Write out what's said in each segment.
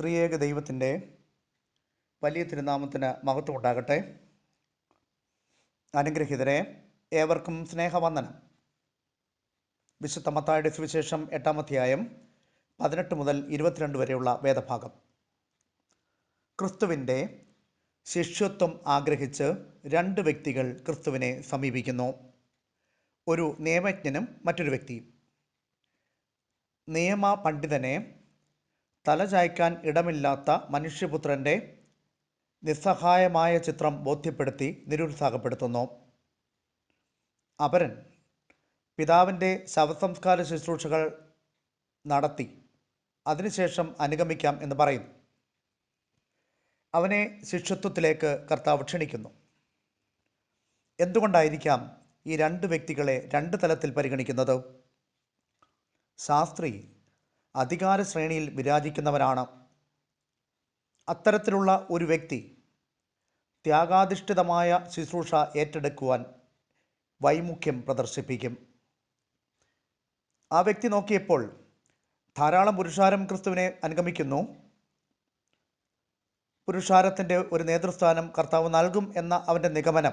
ത്രിയേക ദൈവത്തിന്റെ വലിയ തിരുനാമത്തിന് മഹത്വം ഉണ്ടാകട്ടെ അനുഗ്രഹിതരെ ഏവർക്കും സ്നേഹവന്ദനം. വിശുദ്ധ മത്തായുടെ സുവിശേഷം എട്ടാമധ്യായം പതിനെട്ട് മുതൽ ഇരുപത്തിരണ്ട് വരെയുള്ള വേദഭാഗം. ക്രിസ്തുവിന്റെ ശിഷ്യത്വം ആഗ്രഹിച്ച് രണ്ട് വ്യക്തികൾ ക്രിസ്തുവിനെ സമീപിക്കുന്നു. ഒരു നിയമജ്ഞനും മറ്റൊരു വ്യക്തിയും. നിയമ പണ്ഡിതനെ തലചായ്ക്കാൻ ഇടമില്ലാത്ത മനുഷ്യപുത്രന്റെ നിസ്സഹായമായ ചിത്രം ബോധ്യപ്പെടുത്തി നിരുത്സാഹപ്പെടുത്തുന്നു. അപരൻ പിതാവിന്റെ ശവസംസ്കാര ശുശ്രൂഷകൾ നടത്തി അതിനുശേഷം അനുഗമിക്കാം എന്ന് പറയുന്നു. അവനെ ശിഷ്യത്വത്തിലേക്ക് കർത്താവ് ക്ഷണിക്കുന്നു. എന്തുകൊണ്ടായിരിക്കാം ഈ രണ്ട് വ്യക്തികളെ രണ്ട് തലത്തിൽ പരിഗണിക്കുന്നത്? ശാസ്ത്രി അധികാര ശ്രേണിയിൽ വിരാജിക്കുന്നവരാണ്. അത്തരത്തിലുള്ള ഒരു വ്യക്തി ത്യാഗാധിഷ്ഠിതമായ ശുശ്രൂഷ ഏറ്റെടുക്കുവാൻ വൈമുഖ്യം പ്രദർശിപ്പിക്കും. ആ വ്യക്തി നോക്കിയപ്പോൾ ധാരാളം പുരുഷാരം ക്രിസ്തുവിനെ അനുഗമിക്കുന്നു. പുരുഷാരത്തിന്റെ ഒരു നേതൃസ്ഥാനം കർത്താവ് നൽകും എന്ന അവന്റെ നിഗമനം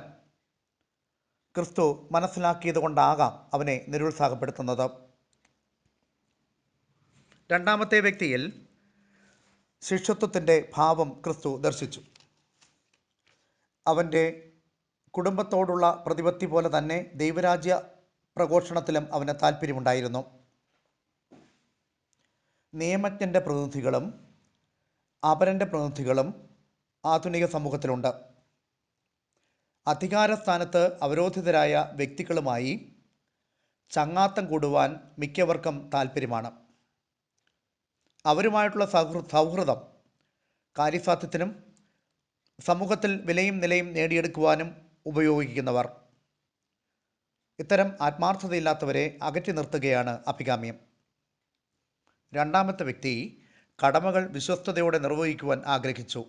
ക്രിസ്തു മനസ്സിലാക്കിയത് കൊണ്ടാകാം അവനെ നിരുത്സാഹപ്പെടുത്തുന്നത്. രണ്ടാമത്തെ വ്യക്തിയിൽ ശിഷ്യത്വത്തിന്റെ ഭാവം ക്രിസ്തു ദർശിച്ചു. അവന്റെ കുടുംബത്തോടുള്ള പ്രതിപത്തി പോലെ തന്നെ ദൈവരാജ്യ പ്രഘോഷണത്തിലും അവന് താല്പര്യമുണ്ടായിരുന്നു. നിയമജ്ഞന്റെ പ്രതിനിധികളും അപരന്റെ പ്രതിനിധികളും ആധുനിക സമൂഹത്തിലുണ്ട്. അധികാരസ്ഥാനത്ത് അവരോധിതരായ വ്യക്തികളുമായി ചങ്ങാത്തം കൂടുവാൻ മിക്കവർക്കും താല്പര്യമാണ്. അവരുമായിട്ടുള്ള സൗഹൃ സൗഹൃദം കാര്യസാധ്യത്തിനും സമൂഹത്തിൽ വിലയും നിലയും നേടിയെടുക്കുവാനും ഉപയോഗിക്കുന്നവർ. ഇത്തരം ആത്മാർത്ഥതയില്ലാത്തവരെ അകറ്റി നിർത്തുകയാണ് അഭികാമ്യം. രണ്ടാമത്തെ വ്യക്തി കടമകൾ വിശ്വസ്തയോടെ നിർവഹിക്കുവാൻ ആഗ്രഹിച്ചു.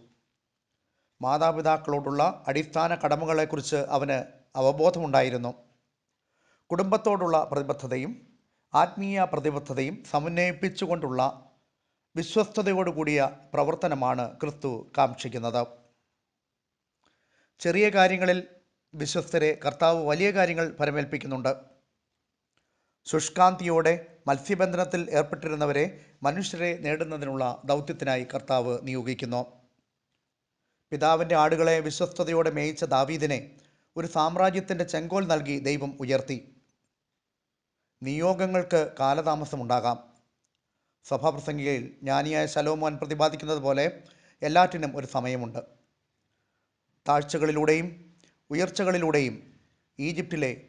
മാതാപിതാക്കളോടുള്ള അടിസ്ഥാന കടമകളെക്കുറിച്ച് അവന് അവബോധമുണ്ടായിരുന്നു. കുടുംബത്തോടുള്ള പ്രതിബദ്ധതയും ആത്മീയ പ്രതിബദ്ധതയും സമന്വയിപ്പിച്ചുകൊണ്ടുള്ള വിശ്വസ്തയോടുകൂടിയ പ്രവർത്തനമാണ് ക്രിസ്തു കാക്ഷിക്കുന്നത്. ചെറിയ കാര്യങ്ങളിൽ വിശ്വസ്തരെ കർത്താവ് വലിയ കാര്യങ്ങൾ പരമേൽപ്പിക്കുന്നുണ്ട്. ശുഷ്കാന്തിയോടെ മത്സ്യബന്ധനത്തിൽ ഏർപ്പെട്ടിരുന്നവരെ മനുഷ്യരെ നേടുന്നതിനുള്ള ദൗത്യത്തിനായി കർത്താവ് നിയോഗിക്കുന്നു. പിതാവിന്റെ ആടുകളെ വിശ്വസ്തയോടെ മേയിച്ച ദാവീദിനെ ഒരു സാമ്രാജ്യത്തിന്റെ ചെങ്കോൽ നൽകി ദൈവം ഉയർത്തി. നിയോഗങ്ങൾക്ക് കാലതാമസമുണ്ടാകാം. സഭാപ്രസംഗികയിൽ ജ്ഞാനിയായ ശലോമോൻ പ്രതിപാദിക്കുന്നത് പോലെ എല്ലാറ്റിനും ഒരു സമയമുണ്ട്. താഴ്ചകളിലൂടെയും ഉയർച്ചകളിലൂടെയും ഈജിപ്തിലെ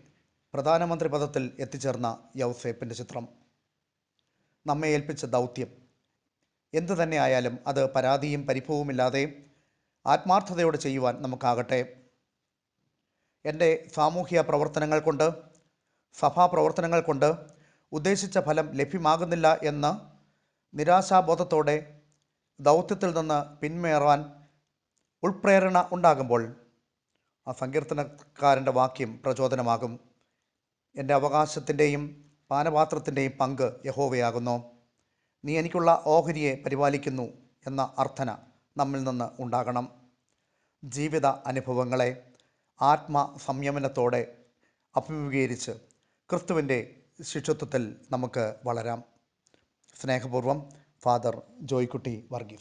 പ്രധാനമന്ത്രി പദത്തിൽ എത്തിച്ചേർന്ന യൗസേപ്പിന്റെ ചിത്രം. നമ്മെ ഏൽപ്പിച്ച ദൗത്യം. എന്തു തന്നെ ആയാലും അത് പരാതിയും പരിഭവവുമില്ലാതെ ആത്മാർത്ഥതയോടെ ചെയ്യുവാൻ നമുക്കാകട്ടെ. എന്റെ സാമൂഹ്യ പ്രവർത്തനങ്ങൾ കൊണ്ട് സഭാ പ്രവർത്തനങ്ങൾ കൊണ്ട് ഉദ്ദേശിച്ച ഫലം ലഭ്യമാകുന്നില്ല എന്ന നിരാശാബോധത്തോടെ ദൗത്യത്തിൽ നിന്ന് പിന്മേറാൻ ഉൾപ്രേരണ ഉണ്ടാകുമ്പോൾ ആ സങ്കീർത്തനക്കാരന്റെ വാക്യം പ്രചോദനമാകും. എന്റെ അവകാശത്തിന്റെയും പാനപാത്രത്തിന്റെയും പങ്ക് യഹോവയാകുന്നു. നീ എനിക്കുള്ള ഓഹരിയെ പരിപാലിക്കുന്നു എന്ന അർത്ഥന നമ്മിൽ നിന്ന് ഉണ്ടാകണം. ജീവിത അനുഭവങ്ങളെ ആത്മ സംയമനത്തോടെ അഭിമുഖീകരിച്ച് ക്രിസ്തുവിന്റെ ശിഷ്യത്വത്തിൽ നമുക്ക് വളരാം. സ്നേഹപൂർവം ഫാദർ ജോയ്ക്കുട്ടി വർഗീസ്.